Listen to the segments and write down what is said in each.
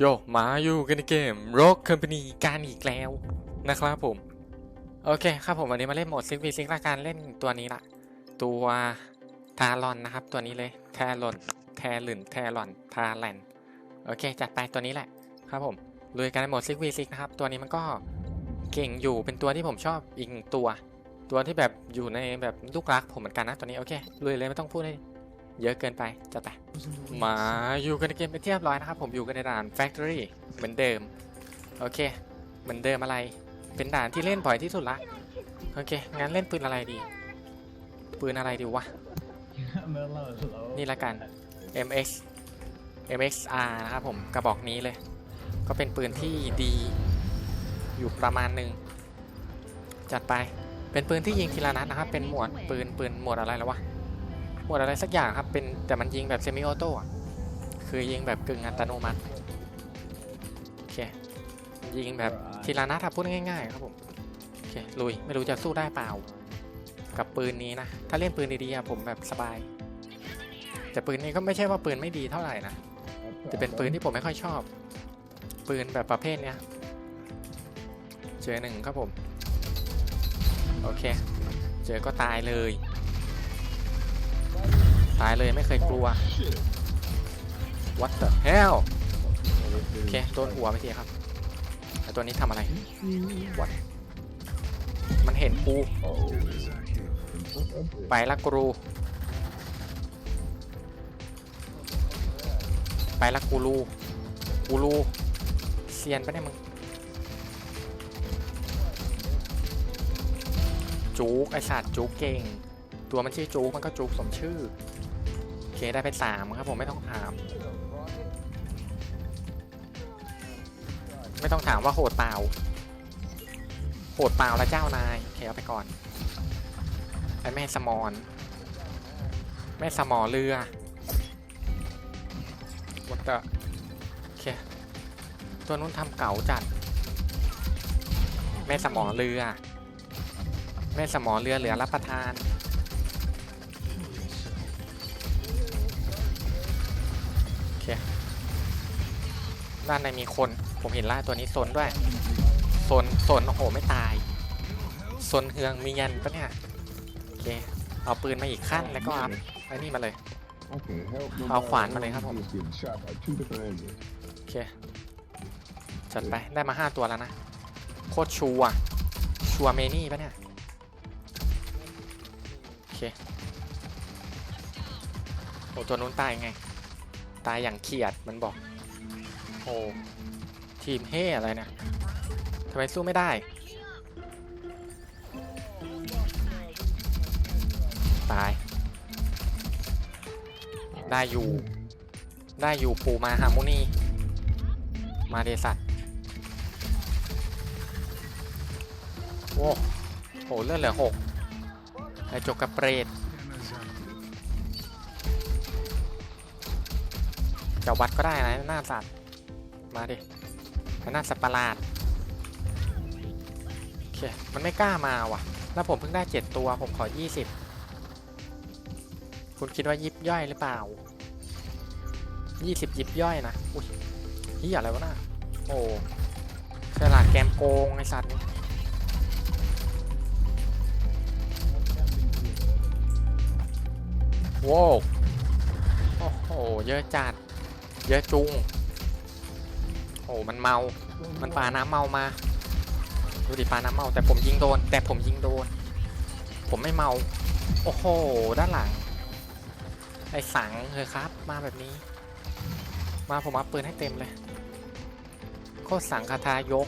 โยมาอยู่กันในเกม r o g Company การอีกแล้วนะครับผม โอเคครับผมวันนี้มาเล่นโหมดซิกวีซิกละการเล่นตัวนี้ละตัวทารอนนะครับ ตัวนี้เลยแทรอนแทลืนแทรอนทาแลนโอเค จัดไปตัวนี้แหละครับผมลุยกันในโหมดซิกวีซิกนะครับ ตัวนี้มันก็เก่งอยู่เป็นตัวที่ผมชอบอีกตัว ตัวที่แบบอยู่ในแบบลูกรักผมเหมือนกันนะตัวนี้โอเคลุยเลยไม่ต้องพูดให้ เยอะเกินไปจัดไปมาอยู่กันในเกมเป็นที่เรียบร้อยนะครับ ผมอยู่กันในด่าน Factory เหมือนเดิม โอเค เหมือนเดิมอะไร เป็นด่านที่เล่นบ่อยที่สุดละ โอเค งั้นเล่นปืนอะไรดี ปืนอะไรดีวะ นี่ละกัน MX MXR นะครับผม กระบอกนี้เลย ก็เป็นปืนที่ดี อยู่ประมาณหนึ่ง จัดไป เป็นปืนที่ยิงทีละนัดนะครับ เป็นหมวดปืนปืนหมวดอะไรแล้ววะ หมวดอะไรสักอย่างครับเป็นแต่มันยิงแบบเซมิออโต้อะคือยิงแบบกึ่งอัตโนมัติโอเคยิงแบบทีละนัดครับพูดง่ายๆครับผมโอเคลุยไม่รู้จะสู้ได้เปล่า กับปืนนี้นะ ถ้าเล่นปืนดีๆอะผมแบบสบาย แต่ปืนนี้ก็ไม่ใช่ว่าปืนไม่ดีเท่าไหร่นะแต่เป็นปืนที่ผมไม่ค่อยชอบ ปืนแบบประเภทเนี้ยเจอหนึ่งครับผม โอเค เจอก็ตายเลย ตายเลยไม่เคยกลัว What the hell โอเคโดนหัวไปทีครับไอตัวนี้ทำอะไร What มันเห็นกูไปละกูรูไปละกูรูกูรูเซียนไปะเนี่ยมึงจูกไอสัตว์จูกเก่ง ตัวมันชื่อจูกมันก็จูกสมชื่อ เคได้ไปสามครับผมไม่ต้องถาม ไม่ต้องถามว่าโหดเปล่าโหดเปล่าแล้วเจ้านายโอเคเอาไปก่อนไอแม่สมอนแม่สมอเรือวัดเตอโอเคตัวนู้นทำเก่าจัด แม่สมอเรือ แม่สมอเรือเหลือรับประทาน ด้านในมีคน ผมเห็นล่าตัวนี้โซนด้วยโซนโซนโอ้โหไม่ตายโซนเฮืองมียันปะเนี่ยโอเคเอาปืนมาอีกขั้นแล้วก็อัพไอ้นี่มาเลย เอาขวานมาเลยครับผม โอเค จัดไป ได้มาห้าตัวแล้วนะ โคตรชัวร์ชัวร์เมนี่ปะเนี่ย โอเค โอ้ตัวนู้นตายไง ตายอย่างเขียดมันบอก โอ้ทีมเฮ่อะไรเนี่ยทำไมสู้ไม่ได้ ตาย ได้อยู่ ได้อยู่ปูมาหามุนี มาเดสัตว์โอ้โหเลือดเหลือหกไอจกกระเปรตจะวัดก็ได้นะหน้าสัตว์ มาดิไอหน้าสัตว์ประหลาดโอเคมันไม่กล้ามาว่ะ แล้วผมเพิ่งได้เจ็ดตัวผมขอยี่สิบคุณคิดว่ายิบย่อยหรือเปล่ายี่สิบยิบย่อยนะ อุ้ยเฮียอะไรวะน่ะโอ้ฉลาดแกมโกงไอสัตว์นี่โว้วโอ้โห เยอะจัด เยอะจุง โอ้มันเมา มันปาน้ำเมามา ดูดิปาน้ำเมา แต่ผมยิงโดน แต่ผมยิงโดน ผมไม่เมา โอ้โห ด้านหลัง ไอสังเฮ้ยครับ มาแบบนี้ มาผมเอาปืนให้เต็มเลย โคตรสังคาทายก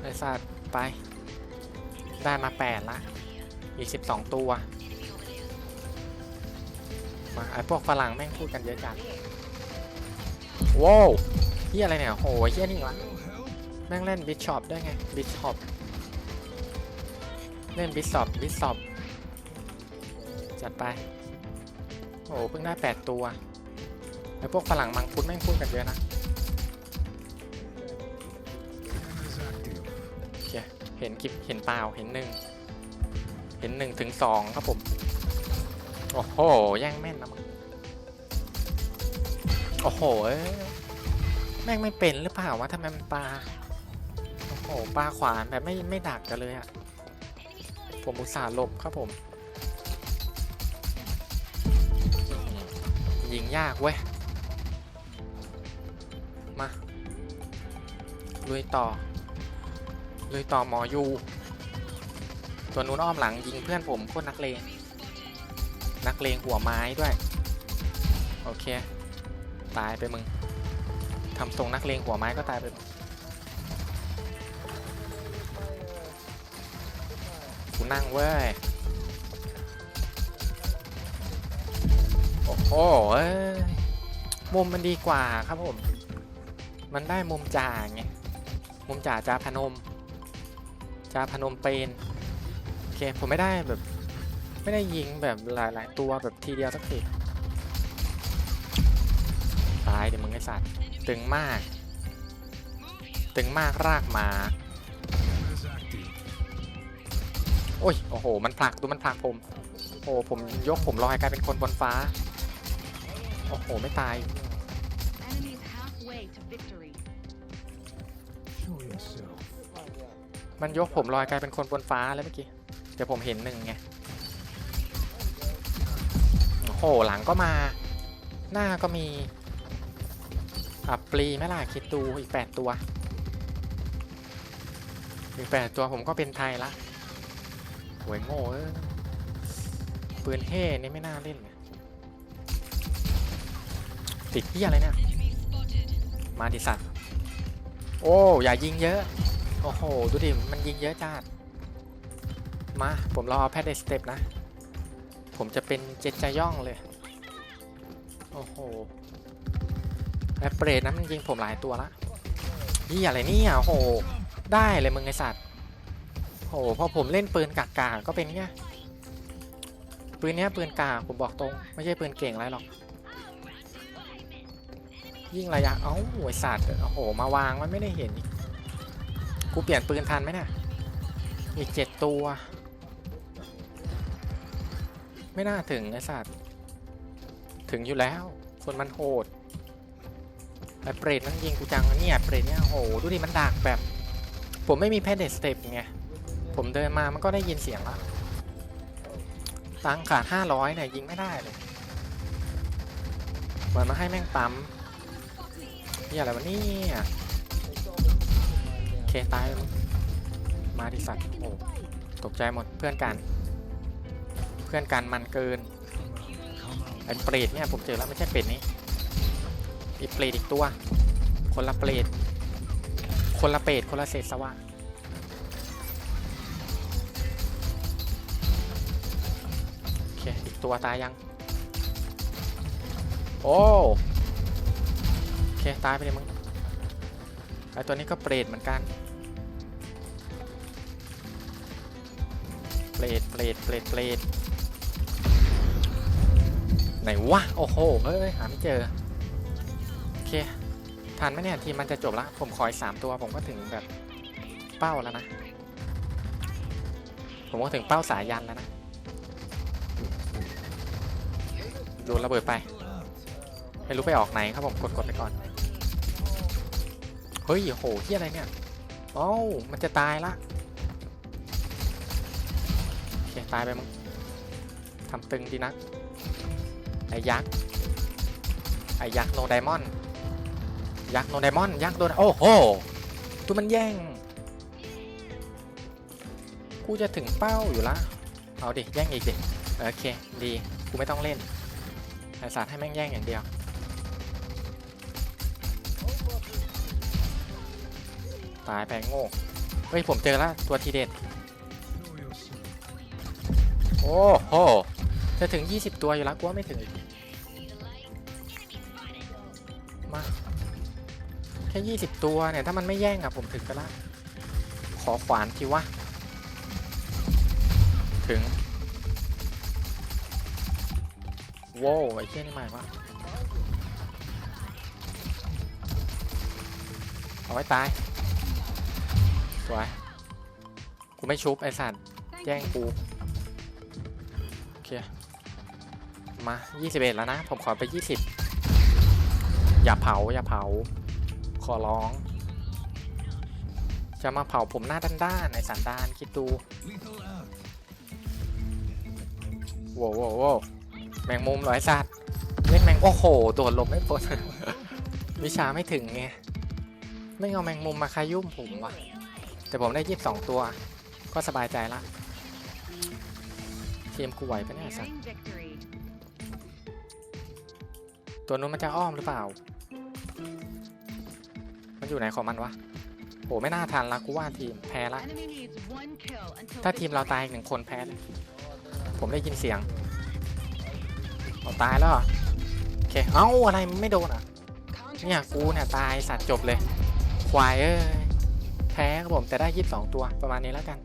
ไอสัตว์ไป ได้มาแปดละ อีกสิบสองตัว มาไอพวกฝรั่งแม่งพูดกันเยอะจังว้าว เฮียอะไรเนี่ยโหเฮียนี่วะแม่งเล่นบิชอปด้ไงบิชอปเล่นบิชอปบิชอปจัดไปโอ้เพิ่งได้แปดตัวไอพวกฝรั่งมังคุดแม่งพูดกันเยอะนะเห็นคลิปเห็นเปล่าเห็นหนึ่งเห็นหนึ่งถึงสองครับผม โอ้โหแย่งแม่นนะมึงโอ้โหเอ้ แม่งไม่เป็นหรือเปล่าวะทำไมมันปลา โอ้โหปลาขวานแบบไม่ไม่ดักกันเลยอะผมอุตส่าห์หลบครับผม ยิงยากเว้ย มาลุยต่อลุยต่อหมอยูตัวนู้นอ้อมหลังยิงเพื่อนผมโคตรนักเลง นักเลงหัวไม้ด้วย โอเค ตายไปมึง ทำทรงนักเลงหัวไม้ก็ตายไปมึงกูนั่งเว้ย โอ้โหมุมมันดีกว่าครับผม มันได้มุมจ่าไง มุมจ่าจ่าพนมจ่าพนมเป็นโอเค ผมไม่ได้แบบ ไม่ได้ยิงแบบหลาย ๆ ตัวแบบทีเดียวสักทีตายเดี๋ยวมึงไอสัตว์ ตึงมาก ตึงมากรากหมา โอ้ย โอ้โห มันผลักดูมันผลักผม โอ้ผมยกผมลอยกลายเป็นคนบนฟ้า โอ้โห ไม่ตาย มันยกผมลอยกลายเป็นคนบนฟ้าแล้วเมื่อกี้ เดี๋ยวผมเห็นหนึ่งไง โอ้โห หลังก็มา หน้าก็มี อับปลีไม่ล่ะคิดดูอีกแปดตัว อีกแปดตัวผมก็เป็นไทยละหวยโง่เอ้ยปืนเฮ่นี่ไม่น่าเล่นติดเหี้ยอะไรเนี่ย มาดิสัตว์ โอ้ อย่ายิงเยอะ โอ้โห ดูดิ มันยิงเยอะจัดมา ผมรอแพทเดสเต็ปนะ ผมจะเป็นเจ็ดจะย่องเลย โอ้โห แอปเปรตนะมันยิงผมหลายตัวละนี่อะไรเนี่ยโอ้โหได้เลยมึงไอสัตว์โอ้โหพอผมเล่นปืนกากาก็เป็นเงี้ยปืนเนี้ยปืนกากผมบอกตรง ไม่ใช่ปืนเก่งอะไรหรอก ยิ่งระยะเอ้าไอสัตว์โอ้โหมาวางมันไม่ได้เห็นกูเปลี่ยนปืนทันไหมเนี่ยอีกเจ็ดตัว ไม่น่าถึงไอสัตว์ถึงอยู่แล้ว คนมันโหด ไอเปรตนั่งยิงกูจังวะเนี่ยเปรตเนี่ยโหดูดิมันดักแบบ ผมไม่มีแพดเดสเต็ปไงผมเดินมามันก็ได้ยินเสียงแล้วตังขาดห้าร้อยเนี่ยยิงไม่ได้เลยเหมือนมาให้แม่งปั๊มนี่อะไรวะเนี่ยเคตายแล้วมาดิสัตว์โอ้ตกใจหมดเพื่อนกัน เพื่อนกันมันเกินไอเปรตเนี่ยผมเจอแล้วไม่ใช่เป็ดนี้ อีกเปรตอีกตัว คนละเปรตคนละเปรตคนละเศษสวะโอเค อีกตัวตายยัง โอ้โอเค ตายไปเลยมึงไอตัวนี้ก็เปรตเหมือนกัน เปรตเปรตเปรตเปรตไหนวะ โอ้โหเอ้ย หาไม่เจอโอ เคทันไหมเนี่ยทีมมันจะจบละผมขออีกสามตัวผมก็ถึงแบบเป้าแล้วนะ ผมก็ถึงเป้าสายยันแล้วนะโดนระเบิดไปไม่รู้ไปออกไหนครับผมกดกดไปก่อน เฮ้ยโหที่อะไรเนี่ยโอ้าวมันจะตายละโอเคตายไปมึงทำตึงดีนักไอ้ยักษ์ไอ้ยักษ์โนไดมอน ยักษ์โนไดมอนยักษ์โดนโอ้โหตัวมันแย่ง กูจะถึงเป้าอยู่ละเอาดิ แย่งอีกดิโอเค ดี กูไม่ต้องเล่นไอสัตว์ให้แม่งแย่งอย่างเดียวตายไปโง่ เฮ้ย ผมเจอแล้วตัวทีเด็ด โอ้โห จะถึง 20 ตัวอยู่แล้วกูว่าไม่ถึงอีก แค่ 20 ตัวเนี่ย ถ้ามันไม่แย่งอะผมถึงกันละ ขอขวานทีวะ ถึงโว้วไอ้เชี่ยนี่ใหม่วะเอาไว้ตาย สวย กูไม่ชุบไอ้สัตว์แย่งกู โอเค มา 21 แล้วนะ ผมขอไป 20 อย่าเผา อย่าเผา ขอร้อง จะมาเผาผมหน้าด้านๆในสันดานคิดดูโว้วโว้วโว้แมงมุมหรอไอ้สัตว์เล่นแมงโอ้โหโดดหลบไม่พ้นวิชาไม่ถึงไงไม่เอาแมงมุมมาขยุ่มผมว่ะ แต่ผมได้ยี่สิบสองตัว ก็สบายใจละทีมกูไหวปะเนี่ยสัตว์ตัวนู้นมันจะอ้อมหรือเปล่า อยู่ไหนของมันวะโหไม่น่าทันละกูว่าทีมแพ้ละ Enemy needs one kill until ถ้าทีม victory. เราตายอีกหนึ่งคนแพ้เลยผมได้ยินเสียงเอาตายแล้วเหรอโอเคเอ้าอะไรมันไม่โดนอะเนี่ยกูเนี่ยตายสัตว์จบเลยควายเอ้ยแพ้ครับผมแต่ได้ยี่สิบสองตัวประมาณนี้แล้วกัน